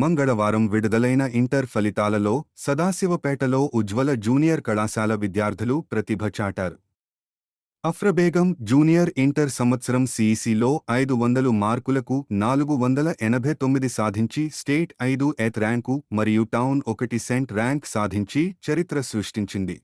మంగళవారం విడుదలైన ఇంటర్ ఫలితాలలో సదాశివపేటలో ఉజ్వల జూనియర్ కళాశాల విద్యార్థులు ప్రతిభ చాటారు. అఫ్రబేగం జూనియర్ ఇంటర్ సంవత్సరం సీఈసీలో ఐదు వందలు మార్కులకు నాలుగు వందల ఎనభై తొమ్మిది సాధించి స్టేట్ ఐదు ఎత్ ర్యాంకు మరియు టౌన్ ఒకటి సెంట్ ర్యాంక్ సాధించి చరిత్ర సృష్టించింది.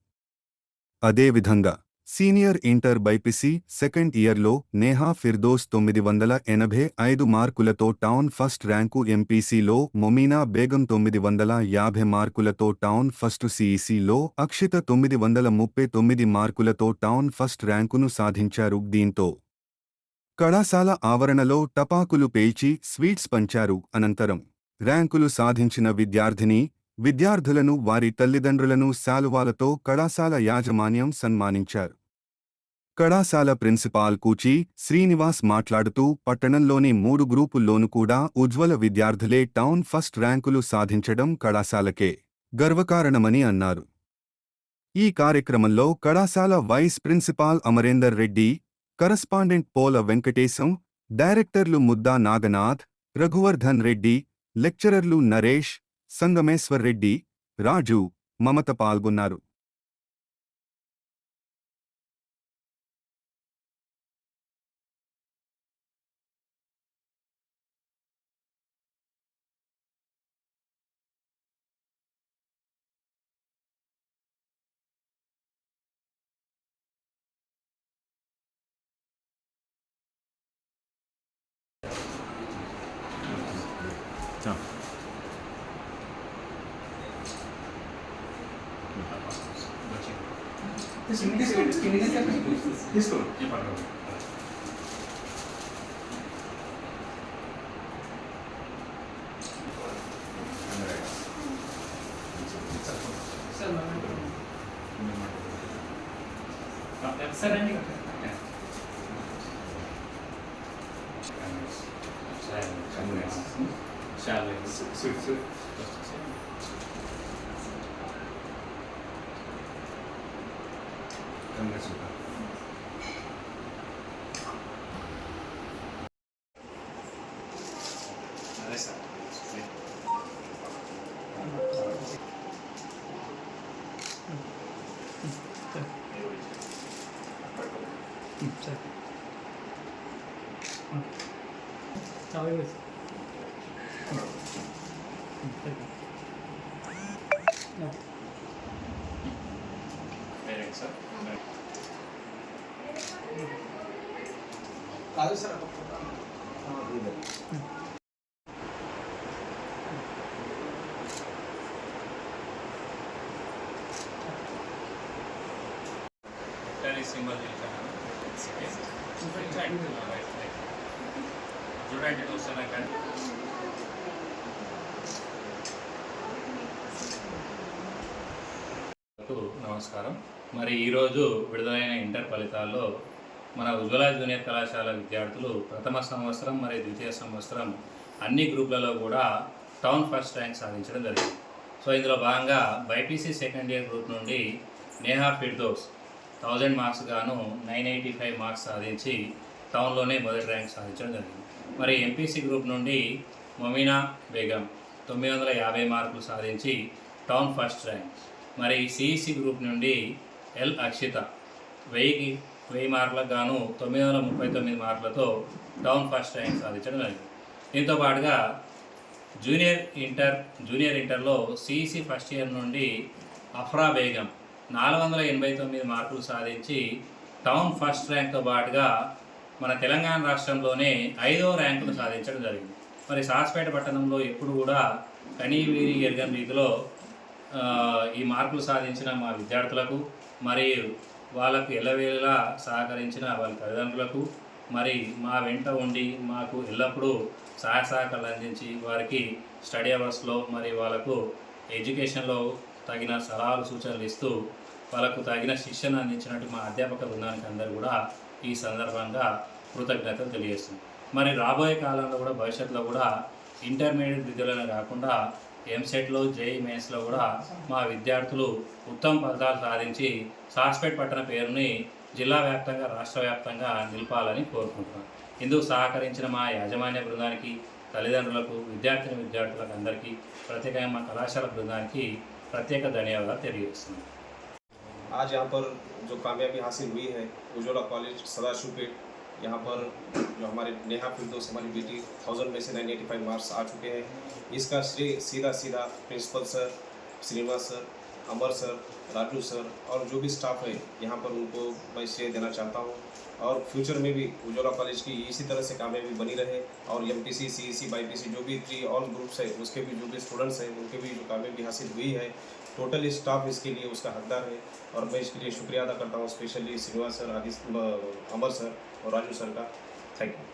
అదేవిధంగా సీనియర్ ఇంటర్ బైపిసి సెకండ్ ఇయర్లో నేహా ఫిర్దోస్ తొమ్మిది వందల ఎనభై ఐదు మార్కులతో టౌన్ ఫస్ట్ ర్యాంకు ఎంపీసీలో మొమీనా బేగం తొమ్మిది వందల యాభై మార్కులతో టౌన్ ఫస్ట్ సీఈసీలో అక్షిత తొమ్మిది వందల ముప్పై తొమ్మిది మార్కులతో టౌన్ ఫస్ట్ ర్యాంకును సాధించారు. దీంతో కళాశాల ఆవరణలో టపాకులు పేల్చి స్వీట్స్ పంచారు. అనంతరం ర్యాంకులు సాధించిన విద్యార్థిని విద్యార్థులను వారి తల్లిదండ్రులను శాలువాలతో కళాశాల యాజమాన్యం సన్మానించారు. కళాశాల ప్రిన్సిపాల్ కూచి శ్రీనివాస్ మాట్లాడుతూ పట్టణంలోని మూడు గ్రూపుల్లోనూ కూడా ఉజ్వల విద్యార్థులే టౌన్ ఫస్ట్ ర్యాంకులు సాధించడం కళాశాలకే గర్వకారణమని అన్నారు. ఈ కార్యక్రమంలో కళాశాల vice principal Amarender Reddy correspondent Pola Venkatesham డైరెక్టర్లు ముద్దా నాగనాథ్ రఘువర్ధన్ రెడ్డి లెక్చరర్లు నరేష్ సంగమేశ్వర్ రెడ్డి రాజు మమత పాల్గొన్నారు. Desculpa, Saranding. Shall we? Shall we? 마찬가지입니다. 자, 여기 있어. 자. Sir కాదు సార్ ఒక ఫోటో. చేశాను చూడండి చూస్తాను అక్కడ నమస్కారం మరి ఈరోజు విడుదలైన ఇంటర్ ఫలితాల్లో మన ఉజ్వల జూనియర్ కళాశాల విద్యార్థులు ప్రథమ సంవత్సరం మరియు ద్వితీయ సంవత్సరం అన్ని గ్రూపులలో కూడా టౌన్ ఫస్ట్ ర్యాంక్ సాధించడం జరిగింది. సో ఇందులో భాగంగా బైపీసీ సెకండ్ ఇయర్ గ్రూప్ నుండి నేహా ఫిర్దోస్ థౌజండ్ మార్క్స్ గాను నైన్ ఎయిటీ ఫైవ్ మార్క్స్ సాధించి టౌన్లోనే మొదటి ర్యాంక్ సాధించడం జరిగింది. మరి ఎంపీసీ గ్రూప్ నుండి మొమీనా బేగం తొమ్మిది వందల యాభై మార్కులు సాధించి టౌన్ ఫస్ట్ ర్యాంక్. మరి సిఈసి గ్రూప్ నుండి ఎల్ అక్షిత. వెయ్యికి వెయ్యి మార్కులకు గాను తొమ్మిది వందల ముప్పై తొమ్మిది మార్కులతో టౌన్ ఫస్ట్ ర్యాంక్ సాధించడం జరిగింది. దీంతో పాటుగా జూనియర్ ఇంటర్ జూనియర్ ఇంటర్లో సిఈసి ఫస్ట్ ఇయర్ నుండి అఫ్రా బేగం నాలుగు వందల ఎనభై తొమ్మిది మార్కులు సాధించి టౌన్ ఫస్ట్ ర్యాంక్తో పాటుగా మన తెలంగాణ రాష్ట్రంలోనే ఐదో ర్యాంకును సాధించడం జరిగింది. మరి సాస్పేట పట్టణంలో ఎప్పుడు కూడా కనీవీరి ఎరగని రీతిలో ఈ మార్కులు సాధించిన మా విద్యార్థులకు మరియు వాళ్ళకు ఎల్లవేళలా సహకరించిన వాళ్ళ తల్లిదండ్రులకు మరి మా వెంట ఉండి మాకు ఎల్లప్పుడూ సహాయ సహకారాలు అందించి వారికి స్టడీ అవర్స్లో మరి వాళ్ళకు ఎడ్యుకేషన్లో తగిన సలహాలు సూచనలు ఇస్తూ వాళ్ళకు తగిన శిక్షణ అందించినట్టు మా అధ్యాపక బృందానికి అందరూ కూడా ఈ సందర్భంగా కృతజ్ఞతలు తెలియజేస్తుంది మరి రాబోయే కాలంలో కూడా భవిష్యత్తులో కూడా ఇంటర్మీడియట్ విద్యలోనే కాకుండా ఎంసెట్లో జేఈ మెయిన్స్లో కూడా మా విద్యార్థులు ఉత్తమ ఫలితాలు సాధించి సాస్పేట్ పట్టణ పేరుని జిల్లా వ్యాప్తంగా రాష్ట్ర వ్యాప్తంగా నిలపాలని కోరుకుంటున్నాను ఇందుకు సహకరించిన మా యాజమాన్య బృందానికి తల్లిదండ్రులకు విద్యార్థిని విద్యార్థులకు అందరికీ ప్రత్యేకంగా మా కళాశాల బృందానికి ప్రత్యేక ధన్యవాదాలు తెలియజేస్తున్నాను आज यहाँ पर जो कामयाबी हासिल हुई है उज्ज्वला कॉलेज सदाशिवपेट यहाँ पर जो हमारे नेहा फिरदोस, हमारी बेटी थाउज़ेंड में से नाइन एटी फाइव मार्क्स आ चुके हैं। इसका श्रेय सीधा सीधा principal sir Srinivas sir Amar sir Raju sir और जो भी स्टाफ है, यहाँ पर उनको मैं श्रेय देना चाहता हूँ। और फ्यूचर में भी उज्ज्वला कॉलेज की इसी तरह से कामयाबी बनी रहे और M P C C C Bi P C जो भी थ्री ऑल ग्रुप्स है, उसके भी जो भी स्टूडेंट्स हैं, उनके भी जो कामयाबी हासिल हुई है टोटल स्टाफ इसके लिए उसका हकदार है। और मैं इसके लिए शुक्रिया अदा करता हूँ specially Srinivas sir Aditya Amar sir और राजू सर का थैंक यू